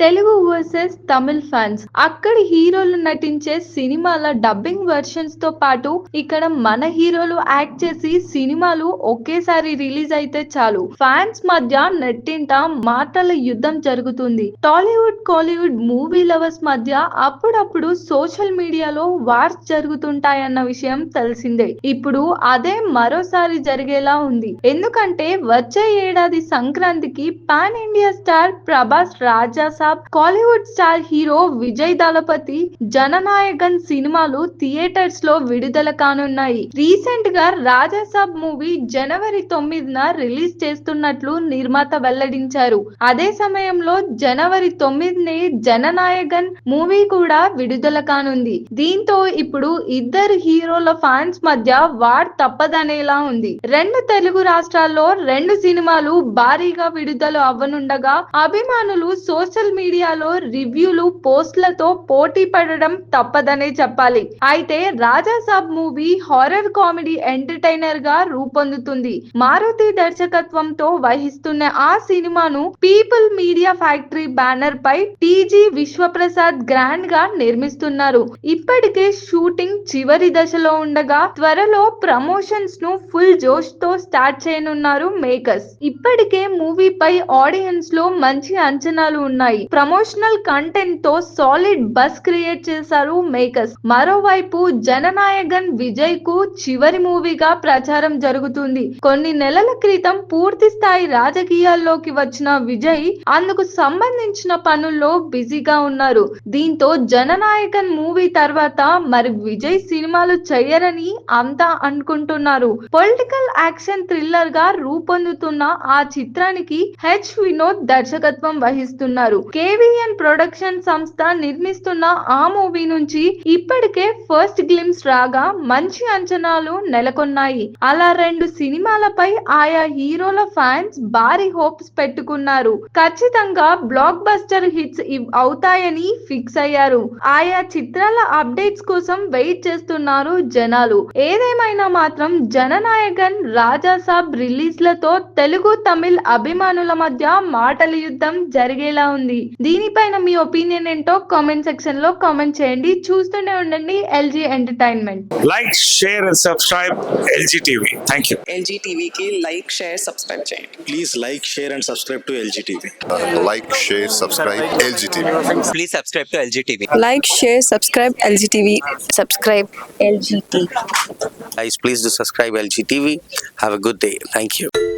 Telugu versus Tamil fans. అక్కడి హీరోలు నటించే సినిమాల డబ్బింగ్ వర్షన్స్తో పాటు ఇక్కడ మన హీరోలు యాక్ట్ చేసి సినిమాలు ఒకేసారి రిలీజ్ అయితే చాలు. ఫ్యాన్స్ మధ్య నెట్టింట మాటల యుద్ధం జరుగుతుంది. టాలీవుడ్ కాలీవుడ్ మూవీ లవర్స్ మధ్య అప్పుడప్పుడు సోషల్ మీడియాలో వార్స్ జరుగుతుంటాయన్న విషయం తెలిసిందే. ఇప్పుడు అదే మరోసారి జరిగేలా ఉంది. ఎందుకంటే వచ్చే ఏడాది సంక్రాంతికి pan India star Prabhas Raja Kollywood star hero Vijay Thalapathy Jananayagan సినిమాలు థియేటర్స్లో విడుదల కానున్నాయి. రీసెంట్గా రాజాసాబ్ మూవీ జనవరి తొమ్మిదిన రిలీజ్ చేస్తున్నట్లు నిర్మాత వెల్లడించారు. అదే సమయంలో జనవరి తొమ్మిదినే జననాయకన్ మూవీ కూడా విడుదల కానుంది. దీంతో ఇప్పుడు ఇద్దరు హీరోల ఫ్యాన్స్ మధ్య వార్ తప్పదనేలా ఉంది. రెండు తెలుగు రాష్ట్రాల్లో రెండు సినిమాలు భారీగా విడుదల అవ్వనుండగా అభిమానులు సోషల్ మీడియాలో రివ్యూలు పోస్ట్లతో పోటీ పడడం తప్పదనే చెప్పాలి. అయితే Raja Saab movie horror comedy ఎంటర్టైనర్గా రూపొందుతుంది. మారుతి దర్శకత్వంతో వహిస్తున్న ఆ సినిమాను పీపుల్ మీడియా ఫ్యాక్టరీ బ్యానర్ పై టీజీ విశ్వప్రసాద్ గ్రాండ్గా నిర్మిస్తున్నారు. ఇప్పటికే షూటింగ్ చివరి దశలో ఉండగా త్వరలో ప్రమోషన్స్ను ఫుల్ జోష్తో స్టార్ట్ చేయనున్నారు మేకర్స్. ఇప్పటికే మూవీపై ఆడియన్స్లో మంచి అంచనాలు ఉన్నాయి. ప్రమోషనల్ కంటెంట్తో సాలిడ్ బస్ క్రియేట్ చేశారు మేకర్స్ మరోవైపు జననాయకన్ విజయ్కు చివరి మూవీగా ప్రచారం జరుగుతుంది. కొన్ని నెలల క్రితం పూర్తి స్థాయి రాజకీయాల్లోకి వచ్చిన విజయ్ అందుకు సంబంధించిన పనుల్లో బిజీగా ఉన్నారు. దీంతో జననాయకన్ మూవీ తర్వాత మరి విజయ్ సినిమాలు చేయరని అంతా అనుకుంటున్నారు. పొలిటికల్ యాక్షన్ థ్రిల్లర్గా రూపొందుతున్న ఆ చిత్రానికి హెచ్ వినోద్ దర్శకత్వం వహిస్తున్నారు. కేవీఎన్ ప్రొడక్షన్ సంస్థ నిర్మిస్తున్న ఆ మూవీ నుంచి ఇప్పటికే ఫస్ట్ గ్లిమ్స్ రాగా మంచి అంచనాలు నెలకొన్నాయి. అలా రెండు సినిమాలపై ఆయా హీరోల ఫ్యాన్స్ భారీ హోప్స్ పెట్టుకున్నారు. ఖచ్చితంగా బ్లాక్ బస్టర్ హిట్స్ అవుతాయని ఫిక్స్ అయ్యారు. ఆయా చిత్రాల అప్డేట్స్ కోసం వెయిట్ చేస్తున్నారు జనాలు. ఏదేమైనా మాత్రం జననాయకన్ రాజా సాబ్ రిలీజ్లతో తెలుగు తమిళ్ అభిమానుల మధ్య మాటల యుద్ధం జరిగేలా ఉంది. దీనిపైన మీ ఒపీనియన్ ఏంటో కామెంట్ సెక్షన్లో కామెంట్ చేయండి. చూస్తూనే ఉండండి LG entertainment like share and subscribe LG TV thank you LG TV కి లైక్ షేర్ సబ్స్క్రైబ్ చేయండి. Please like share and subscribe to LG TV like share subscribe LG TV please subscribe to LG TV like share subscribe LG TV subscribe LG TV please to subscribe LG TV have a good day thank you